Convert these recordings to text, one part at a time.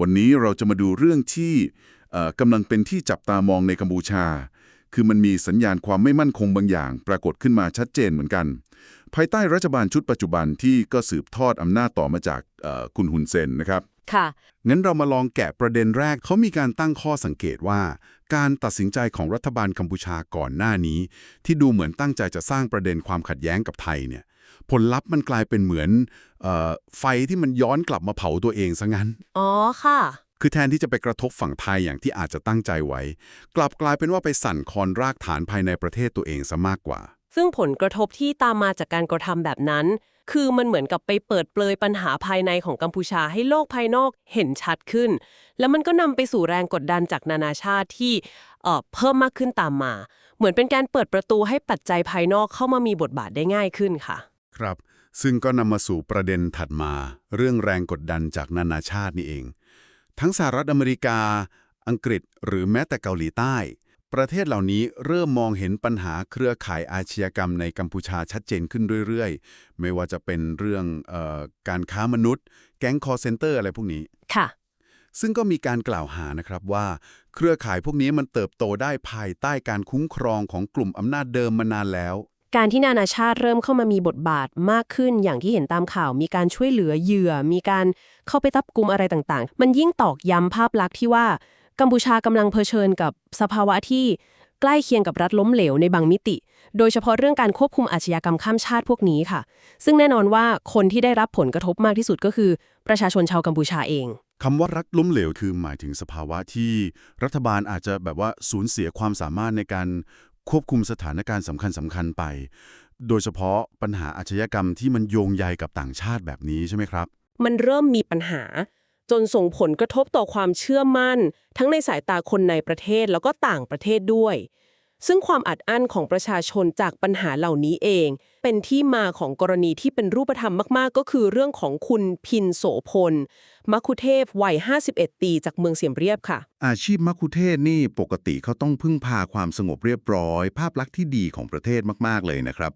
วันนี้เราจะมาดูเรื่องที่เอ่อกำลังเป็นที่จับตามองในกัมพูชา คือมันมีสัญญาณความไม่มั่นคงบางอย่าง ปรากฏขึ้นมาชัดเจนเหมือนกัน ภายใต้รัฐบาลชุดปัจจุบันที่ก็สืบทอดอำนาจต่อมาจากเอ่อคุณฮุนเซนนะครับ ค่ะ งั้นเรามาลองแกะประเด็นแรกเขามีการตั้งข้อสังเกตว่า การตัดสินใจของรัฐบาลกัมพูชาก่อนหน้านี้ ที่ดูเหมือนตั้งใจจะสร้างประเด็นความขัดแย้งกับไทยเนี่ย ผลลัพธ์มันกลายเป็นเหมือนเออไฟที่มันย้อนกลับมาเผาตัวเองซะงั้น อ๋อค่ะ คือแทนที่จะไปกระทบฝั่งไทยอย่างที่อาจจะตั้งใจไว้ กลับกลายเป็นว่าไปสั่นคลอนรากฐานภายในประเทศตัวเองซะมากกว่า ซึ่งผลกระทบที่ตามมาจากการกระทำแบบนั้น คือมันเหมือนกับไปเปิดเปลยปัญหาภายในของกัมพูชาให้โลกภายนอกเห็นชัดขึ้น แล้วมันก็นำไปสู่แรงกดดันจากนานาชาติที่เอ่อเพิ่มมากขึ้นตามมา เหมือนเป็นการเปิดประตูให้ปัจจัยภายนอกเข้ามามีบทบาทได้ง่ายขึ้นค่ะ ครับ ซึ่งก็นำมาสู่ประเด็นถัดมา เรื่องแรงกดดันจากนานาชาตินี่เอง ทั้งสหรัฐอเมริกา อังกฤษ หรือแม้แต่เกาหลีใต้ ประเทศเหล่านี้เริ่มมองเห็นปัญหาเครือข่ายอาชญากรรมในกัมพูชาชัดเจนขึ้นเรื่อยๆ ไม่ว่าจะเป็นเรื่องเออการค้ามนุษย์ แก๊งคอร์เซนเตอร์อะไรพวกนี้ค่ะซึ่งก็มีการกล่าวหานะครับว่า เครือข่ายพวกนี้มันเติบโตได้ภายใต้การคุ้มครองของกลุ่มอำนาจเดิมมานานแล้ว การที่นานาชาติเริ่มเข้ามามีบทบาทมากขึ้นอย่างที่เห็นตามข่าว มีการช่วยเหลือเหยื่อ มีการเข้าไปตับกลุ่มอะไรต่างๆ มันยิ่งตอกย้ำภาพลักษณ์ที่ว่ากัมพูชากำลังเผชิญกับสภาวะที่ใกล้เคียงกับรัฐล้มเหลวในบางมิติ โดยเฉพาะเรื่องการควบคุมอาชญากรรมข้ามชาติพวกนี้ค่ะ ซึ่งแน่นอนว่าคนที่ได้รับผลกระทบมากที่สุดก็คือ ประชาชนชาวกัมพูชาเองคำว่ารัฐล้มเหลวคือหมายถึงสภาวะที่รัฐบาลอาจจะแบบว่าสูญเสียความสามารถในการ ควบคุมสถานการณ์สำคัญสำคัญๆไป โดยเฉพาะปัญหาอาชญากรรมที่มันโยงใยกับต่างชาติแบบนี้ใช่ไหมครับ มันเริ่มมีปัญหา จนส่งผลกระทบต่อความเชื่อมั่น ทั้งในสายตาคนในประเทศแล้วก็ต่างประเทศด้วย ซึ่งความอัดอั้นของประชาชนจากปัญหาเหล่านี้เอง เป็นที่มาของกรณีที่เป็นรูปธรรมมาก ๆ ก็คือเรื่องของคุณพินโสพลมัคคุเทพวัย 51 ปีจากเมืองเสียมเรียบค่ะ อาชีพมัคคุเทศก์นี่ปกติเขาต้องพึ่งพาความสงบเรียบร้อย ภาพลักษณ์ที่ดีของประเทศมาก ๆ เลยนะครับ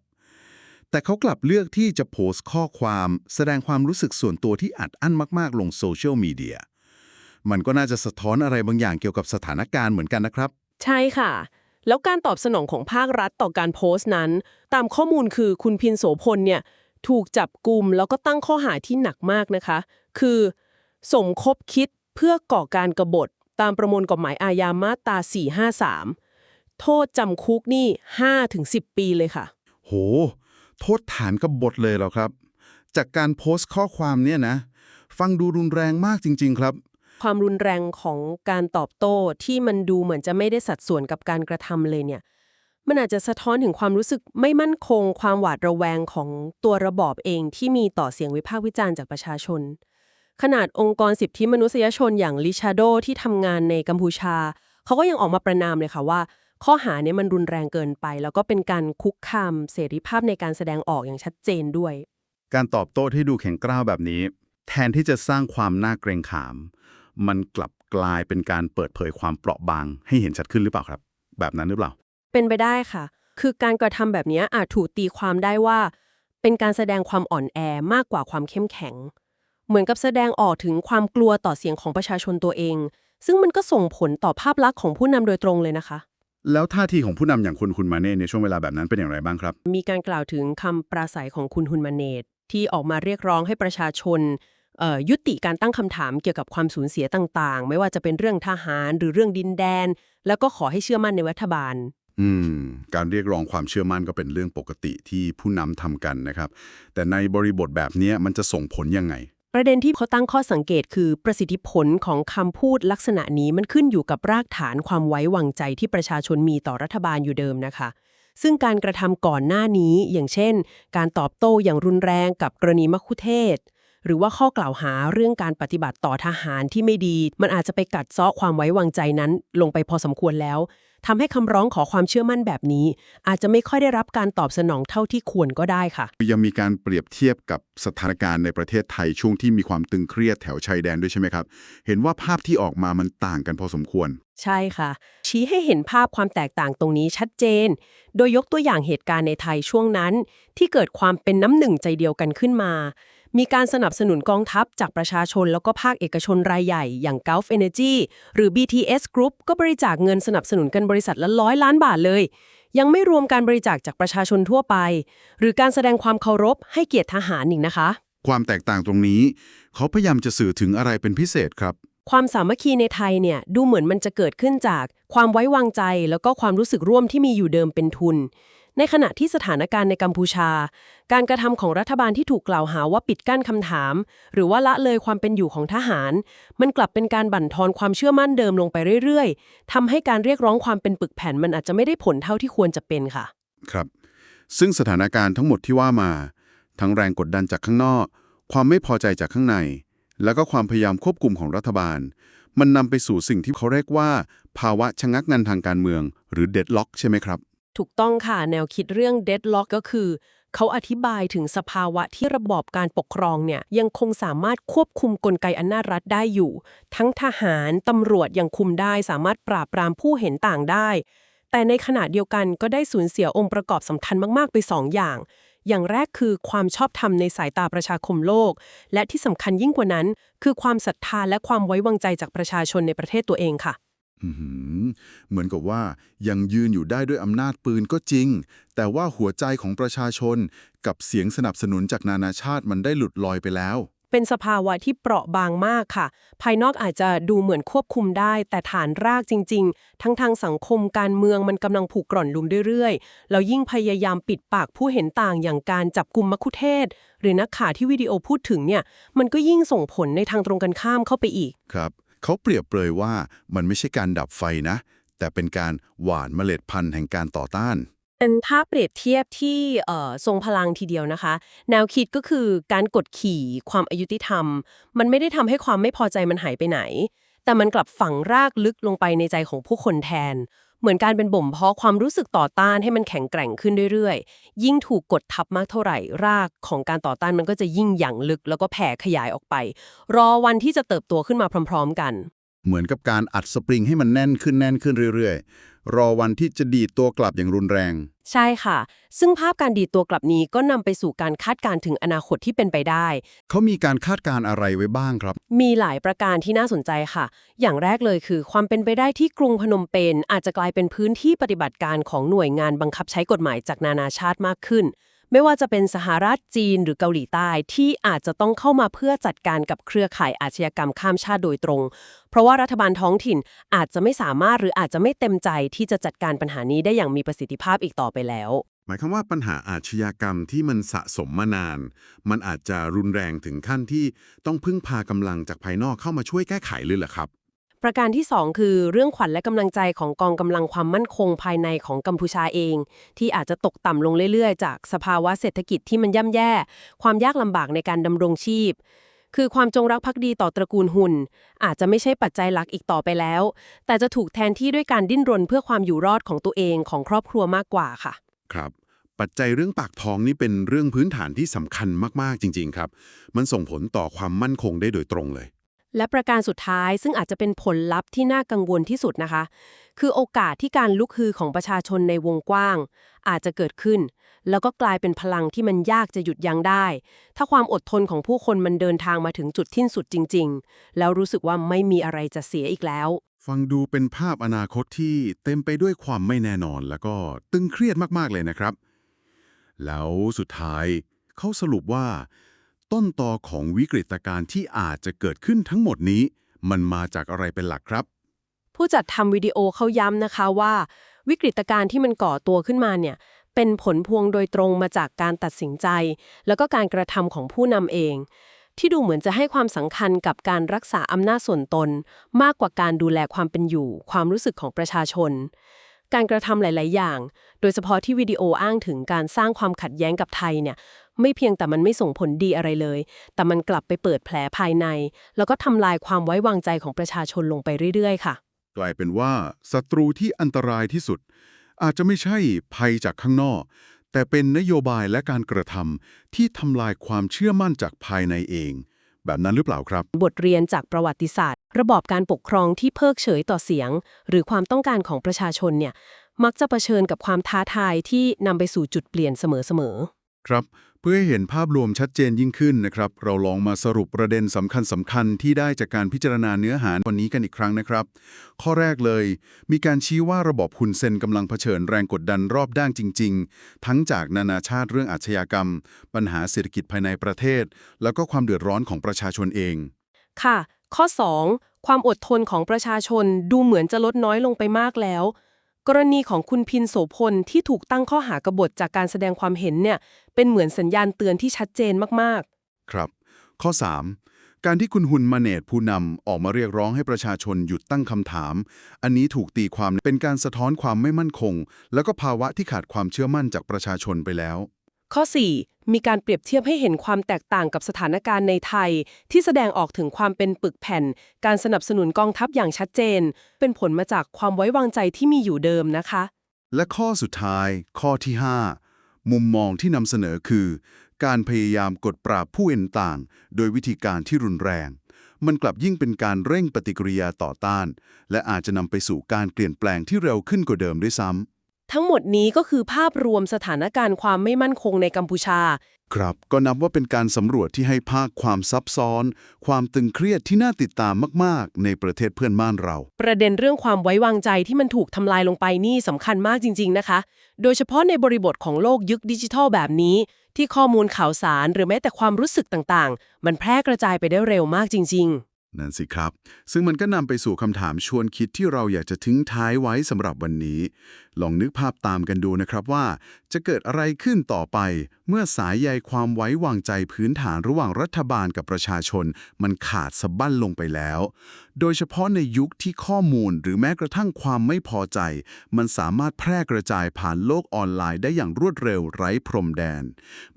แต่เขากลับเลือกที่จะโพสต์ข้อความแสดงความรู้สึกส่วนตัวที่อัดอั้นมาก ๆ ลงโซเชียลมีเดียมันก็น่าจะสะท้อนอะไรบางอย่างเกี่ยวกับสถานการณ์เหมือนกันนะครับ ใช่ค่ะ แล้วการตอบสนองของภาครัฐต่อการโพสต์นั้น ตามข้อมูลคือคุณพินโสพลเนี่ยถูกจับกลุ่มแล้วก็ตั้งข้อหาที่หนักมากนะคะ คือ สมคบคิดเพื่อก่อการกบฏ ตามประมวลกฎหมายอาญามาตรา 453 โทษจำคุกนี่5-10 ปีเลยค่ะ โห โทษฐานกบฏเลยเหรอครับ จากการโพสต์ข้อความเนี่ยนะ ฟังดูรุนแรงมากจริง ๆ ครับ ความรุนแรงของการตอบโต้ที่มันดูเหมือนจะไม่ได้สัดส่วนกับการกระทำเลยเนี่ย มันอาจจะสะท้อนถึงความรู้สึกไม่มั่นคง ความหวาดระแวงของตัวระบอบเองที่มีต่อเสียงวิพากษ์วิจารณ์จากประชาชน ขนาดองค์กรสิทธิมนุษยชนอย่างลิชาโดที่ทำงานในกัมพูชา เขาก็ยังออกมาประนามเลยค่ะว่า ข้อหาเนี้มันรุนแรงเกินไป แล้วก็เป็นการคุกคามเสรีภาพในการแสดงออกอย่างชัดเจนด้วย การตอบโต้ที่ดูแข็งกร้าวแบบนี้ แทนที่จะสร้างความน่าเกรงขาม มันกลับกลายเป็นการเปิดเผยความเปราะบาง ให้เห็นชัดขึ้นหรือเปล่าครับ แบบนั้นหรือเปล่า เป็นไปได้ค่ะ คือการกระทำแบบนี้อาจถูกตีความได้ว่า เป็นการแสดงความอ่อนแอมากกว่าความเข้มแข็ง เหมือนกับแสดงออกถึงความกลัวต่อเสียงของประชาชนตัวเอง ซึ่งมันก็ส่งผลต่อภาพลักษณ์ของผู้นำโดยตรงเลยนะคะแล้วท่าทีของผู้นำอย่างคุณคุณมาเน่ในช่วงเวลาแบบนั้นเป็นอย่างไรบ้างครับ มีการกล่าวถึงคำปราศัยของคุณฮุนมาเนตที่ออกมาเรียกร้องให้ประชาชนเอ่อ ยุติการตั้งคำถามเกี่ยวกับความสูญเสียต่างๆ ไม่ว่าจะเป็นเรื่องทหารหรือเรื่องดินแดน แล้วก็ขอให้เชื่อมั่นในรัฐบาล อืม การเรียกร้องความเชื่อมั่นก็เป็นเรื่องปกติที่ผู้นำทำกันนะครับ แต่ในบริบทแบบเนี้ยมันจะส่งผลยังไง ประเด็นที่เขาตั้งข้อสังเกตคือประสิทธิผลของคำพูดลักษณะนี้มันขึ้นอยู่กับรากฐานความไว้วางใจที่ประชาชนมีต่อรัฐบาลอยู่เดิมนะคะซึ่งการกระทำก่อนหน้านี้อย่างเช่น การตอบโต้อย่างรุนแรงกับกรณีมัคคุเทศก์ หรือว่าข้อกล่าวหาเรื่องการปฏิบัติต่อทหารที่ไม่ดี มันอาจจะไปกัดเซาะความไว้วางใจนั้น ลงไปพอสมควรแล้วทำให้คำร้องขอความเชื่อมั่นแบบนี้ อาจจะไม่ค่อยได้รับการตอบสนองเท่าที่ควรก็ได้ค่ะ ยังมีการเปรียบเทียบกับสถานการณ์ในประเทศไทยช่วงที่มีความตึงเครียดแถวชายแดนด้วยใช่ไหมครับ เห็นว่าภาพที่ออกมามันต่างกันพอสมควร ใช่ค่ะ ชี้ให้เห็นภาพความแตกต่างตรงนี้ชัดเจน โดยยกตัวอย่างเหตุการณ์ในไทยช่วงนั้น ที่เกิดความเป็นน้ำหนึ่งใจเดียวกันขึ้นมา มีการสนับสนุนกองทัพจากประชาชนแล้วก็ภาคเอกชนรายใหญ่อย่าง Gulf Energy หรือ BTS Group ก็บริจาคเงินสนับสนุนกันบริษัทละร้อยล้านบาทเลย ยังไม่รวมการบริจาคจากประชาชนทั่วไป หรือการแสดงความเคารพให้เกียรติทหารอีกนะคะ ความแตกต่างตรงนี้ เขาพยายามจะสื่อถึงอะไรเป็นพิเศษครับ ความสามัคคีในไทยเนี่ยดูเหมือนมันจะเกิดขึ้นจากความไว้วางใจ แล้วก็ความรู้สึกร่วมที่มีอยู่เดิมเป็นทุน ในขณะที่สถานการณ์ในกัมพูชา การกระทำของรัฐบาลที่ถูกกล่าวหาว่าปิดกั้นคำถาม หรือว่าละเลยความเป็นอยู่ของทหาร มันกลับเป็นการบั่นทอนความเชื่อมั่นเดิมลงไปเรื่อยๆทำให้การเรียกร้องความเป็นปึกแผ่นมันอาจจะไม่ได้ผลเท่าที่ควรจะเป็นค่ะ ครับ ซึ่งสถานการณ์ทั้งหมดที่ว่ามา ทั้งแรงกดดันจากข้างนอก ความไม่พอใจจากข้างใน แล้วก็ความพยายามควบคุมของรัฐบาล มันนำไปสู่สิ่งที่เขาเรียกว่า ภาวะชะงักงันทางการเมือง หรือ deadlock ใช่ไหมครับ ถูกต้องค่ะ แนวคิดเรื่อง deadlock ก็คือ เขาอธิบายถึงสภาวะที่ระบอบการปกครองเนี่ยยังคงสามารถควบคุมกลไกอำนาจรัฐได้อยู่ ทั้งทหารตำรวจยังคุมได้ สามารถปราบปรามผู้เห็นต่างได้ แต่ในขณะเดียวกันก็ได้สูญเสียองค์ประกอบสำคัญมากๆไปสองอย่าง อย่างแรกคือความชอบธรรมในสายตาประชาคมโลก และที่สำคัญยิ่งกว่านั้น คือความศรัทธาและความไว้วางใจจากประชาชนในประเทศตัวเองค่ะ เหมือนกับว่ายังยืนอยู่ได้ด้วยอำนาจปืนก็จริง แต่ว่าหัวใจของประชาชนกับเสียงสนับสนุนจากนานาชาติมันได้หลุดลอยไปแล้ว เป็นสภาวะที่เปราะบางมากค่ะ ภายนอกอาจจะดูเหมือนควบคุมได้ แต่ฐานรากจริง ๆ ทั้งทางสังคมการเมืองมันกำลังผูกกร่อนลุมเรื่อยๆ แล้วยิ่งพยายามปิดปากผู้เห็นต่างอย่างการจับกลุ่มมัคคุเทศก์หรือนักข่าวที่วิดีโอพูดถึงเนี่ย มันก็ยิ่งส่งผลในทางตรงกันข้ามเข้าไปอีก ครับ เขาเปรียบเปรยว่ามันไม่ใช่การดับไฟนะ แต่เป็นการหว่านเมล็ดพันธุ์แห่งการต่อต้าน เป็นถ้าเปรียบเทียบที่ทรงพลังทีเดียวนะคะ แนวคิดก็คือการกดขี่ความอายุติธรรม มันไม่ได้ทำให้ความไม่พอใจมันหายไปไหน แต่มันกลับฝังรากลึกลงไปในใจของผู้คนแทน เหมือนการเป็นบ่มเพาะความรู้สึกต่อต้านให้มันแข็งแกร่งขึ้นเรื่อยๆ ยิ่งถูกกดทับมากเท่าไหร่ รากของการต่อต้านมันก็จะยิ่งหยั่งลึกแล้วก็แผ่ขยายออกไป รอวันที่จะเติบโตขึ้นมาพร้อม ๆ กัน เหมือนกับการอัดสปริงให้มันแน่นขึ้นแน่นขึ้นเรื่อยๆ รอวันที่จะดีดตัวกลับอย่างรุนแรง ใช่ค่ะ ซึ่งภาพการดีดตัวกลับนี้ก็นำไปสู่การคาดการณ์ถึงอนาคตที่เป็นไปได้ เขามีการคาดการณ์อะไรไว้บ้างครับ มีหลายประการที่น่าสนใจค่ะ อย่างแรกเลยคือความเป็นไปได้ที่กรุงพนมเปญอาจจะกลายเป็นพื้นที่ปฏิบัติการของหน่วยงานบังคับใช้กฎหมายจากนานาชาติมากขึ้น ไม่ว่าจะเป็นสหรัฐจีนหรือเกาหลีใต้ที่อาจจะต้องเข้ามาเพื่อจัดการกับเครือข่ายอาชญากรรมข้ามชาติโดยตรง เพราะว่ารัฐบาลท้องถิ่นอาจจะไม่สามารถหรืออาจจะไม่เต็มใจที่จะจัดการปัญหานี้ได้อย่างมีประสิทธิภาพอีกต่อไปแล้ว หมายความว่าปัญหาอาชญากรรมที่มันสะสมมานาน มันอาจจะรุนแรงถึงขั้นที่ต้องพึ่งพากำลังจากภายนอกเข้ามาช่วยแก้ไขเลยเหรอครับ ประการที่ 2 คือเรื่องขวัญและกำลังใจของกองกำลังความมั่นคงภายในของกัมพูชาเอง ที่อาจจะตกต่ำลงเรื่อยๆ จากสภาวะเศรษฐกิจที่มันย่ำแย่ ความยากลำบากในการดำรงชีพ คือความจงรักภักดีต่อตระกูลหุนอาจจะไม่ใช่ปัจจัยหลักอีกต่อไปแล้ว แต่จะถูกแทนที่ด้วยการดิ้นรนเพื่อความอยู่รอดของตัวเองของครอบครัวมากกว่าค่ะ ครับปัจจัยเรื่องปากท้องนี่เป็นเรื่องพื้นฐานที่สำคัญมากๆจริง ๆ ครับ มันส่งผลต่อความมั่นคงได้โดยตรงเลย และประการสุดท้ายซึ่งอาจจะเป็นผลลัพธ์ที่น่ากังวลที่สุดนะคะ คือโอกาสที่การลุกฮือของประชาชนในวงกว้าง อาจจะเกิดขึ้น แล้วก็กลายเป็นพลังที่มันยากจะหยุดยั้งได้ ถ้าความอดทนของผู้คนมันเดินทางมาถึงจุดที่สุดจริง ๆ แล้วรู้สึกว่าไม่มีอะไรจะเสียอีกแล้ว ฟังดูเป็นภาพอนาคตที่เต็มไปด้วยความไม่แน่นอน แล้วก็ตึงเครียดมากๆเลยนะครับ แล้วสุดท้ายเขาสรุปว่า ต้นตอของวิกฤตการณ์ที่อาจจะเกิดขึ้นทั้งหมดนี้ มันมาจากอะไรเป็นหลักครับ ผู้จัดทำวิดีโอเขาย้ำนะคะว่า วิกฤตการณ์ที่มันก่อตัวขึ้นมาเนี่ยเป็นผลพวงโดยตรงมาจากการตัดสินใจ แล้วก็การกระทำของผู้นำเอง ที่ดูเหมือนจะให้ความสำคัญกับการรักษาอำนาจส่วนตน มากกว่าการดูแลความเป็นอยู่ ความรู้สึกของประชาชน การกระทำหลาย ๆ อย่าง โดยเฉพาะที่วิดีโออ้างถึงการสร้างความขัดแย้งกับไทยเนี่ย ไม่เพียงแต่มันไม่ส่งผลดีอะไรเลย แต่มันกลับไปเปิดแผลภายใน แล้วก็ทำลายความไว้วางใจของประชาชนลงไปเรื่อย ๆ ค่ะ กลายเป็นว่าศัตรูที่อันตรายที่สุด อาจจะไม่ใช่ภัยจากข้างนอก แต่เป็นนโยบายและการกระทำที่ทำลายความเชื่อมั่นจากภายในเอง แบบนั้นหรือเปล่าครับ บทเรียนจากประวัติศาสตร์ ระบอบการปกครองที่เพิกเฉยต่อเสียง หรือความต้องการของประชาชนเนี่ยมักจะเผชิญกับความท้าทายที่นำไปสู่จุดเปลี่ยนเสมอครับเพื่อให้เห็นภาพรวมชัดเจนยิ่งขึ้นนะครับ เราลองมาสรุปประเด็นสำคัญสำคัญที่ได้จากการพิจารณาเนื้อหาวันนี้กันอีกครั้งนะครับ ข้อแรกเลย มีการชี้ว่าระบบฮุนเซนกำลังเผชิญแรงกดดันรอบด้านจริง ๆ ทั้งจากนานาชาติเรื่องอาชญากรรม ปัญหาเศรษฐกิจภายในประเทศ แล้วก็ความเดือดร้อนของประชาชนเอง ค่ะ ข้อ 2 ความอดทนของประชาชนดูเหมือนจะลดน้อยลงไปมากแล้ว กรณีของคุณพินโสพลที่ถูกตั้งข้อหากบฏจากการแสดงความเห็นเนี่ยเป็นเหมือนสัญญาณเตือนที่ชัดเจนมากๆ ครับ ข้อ 3 การที่คุณหุนมาเนตผู้นำออกมาเรียกร้องให้ประชาชนหยุดตั้งคำถาม อันนี้ถูกตีความเป็นการสะท้อนความไม่มั่นคง แล้วก็ภาวะที่ขาดความเชื่อมั่นจากประชาชนไปแล้ว ข้อ 4 มีการเปรียบเทียบให้เห็นความแตกต่างกับสถานการณ์ในไทย ที่แสดงออกถึงความเป็นปึกแผ่น การสนับสนุนกองทัพอย่างชัดเจน เป็นผลมาจากความไว้วางใจที่มีอยู่เดิมนะคะ และข้อสุดท้าย ข้อที่ 5 มุมมองที่นำเสนอคือ การพยายามกดปราบผู้เห็นต่าง โดยวิธีการที่รุนแรง มันกลับยิ่งเป็นการเร่งปฏิกิริยาต่อต้าน และอาจจะนำไปสู่การเปลี่ยนแปลงที่เร็วขึ้นกว่าเดิมด้วยซ้ำ ทั้งหมดนี้ก็คือภาพรวมสถานการณ์ความไม่มั่นคงในกัมพูชา ครับ ก็นับว่าเป็นการสำรวจที่ให้ภาคความซับซ้อน ความตึงเครียดที่น่าติดตามมาก ๆ ในประเทศเพื่อนบ้านเรา ประเด็นเรื่องความไว้วางใจที่มันถูกทำลายลงไปนี่สำคัญมากจริง ๆ นะคะ โดยเฉพาะในบริบทของโลกยุคดิจิทัลแบบนี้ ที่ข้อมูลข่าวสารหรือแม้แต่ความรู้สึกต่างๆ มันแพร่กระจายไปได้เร็วมากจริงนั่นสิครับ ซึ่งมันก็นำไปสู่คำถามชวนคิดที่เราอยากจะทิ้งท้ายไว้สำหรับวันนี้ ลองนึกภาพตามกันดูนะครับว่า จะเกิดอะไรขึ้นต่อไป เมื่อสายใยความไว้วางใจพื้นฐานระหว่างรัฐบาลกับประชาชน มันขาดสะบั้นลงไปแล้ว โดยเฉพาะในยุคที่ข้อมูลหรือแม้กระทั่งความไม่พอใจ มันสามารถแพร่กระจายผ่านโลกออนไลน์ได้อย่างรวดเร็วไร้พรมแดน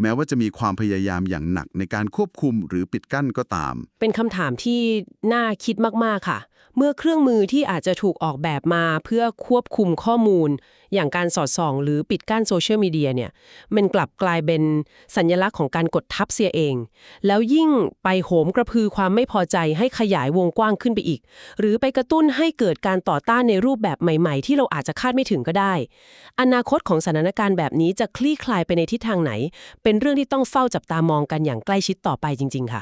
แม้ว่าจะมีความพยายามอย่างหนักในการควบคุมหรือปิดกั้นก็ตาม เป็นคำถามที่น่าคิดมากๆค่ะ เมื่อเครื่องมือที่อาจจะถูกออกแบบมาเพื่อควบคุมข้อมูล อย่างการสอดส่อง หรือปิดกั้นโซเชียลมีเดียเนี่ยมันกลับกลายเป็นสัญลักษณ์ของการกดทับเสียเอง แล้วยิ่งไปโหมกระพือความไม่พอใจให้ขยายวงกว้างขึ้นไปอีก หรือไปกระตุ้นให้เกิดการต่อต้านในรูปแบบใหม่ๆ ที่เราอาจจะคาดไม่ถึงก็ได้ อนาคตของสถานการณ์แบบนี้จะคลี่คลายไปในทิศทางไหน เป็นเรื่องที่ต้องเฝ้าจับตามองกันอย่างใกล้ชิดต่อไปจริง ๆ ค่ะ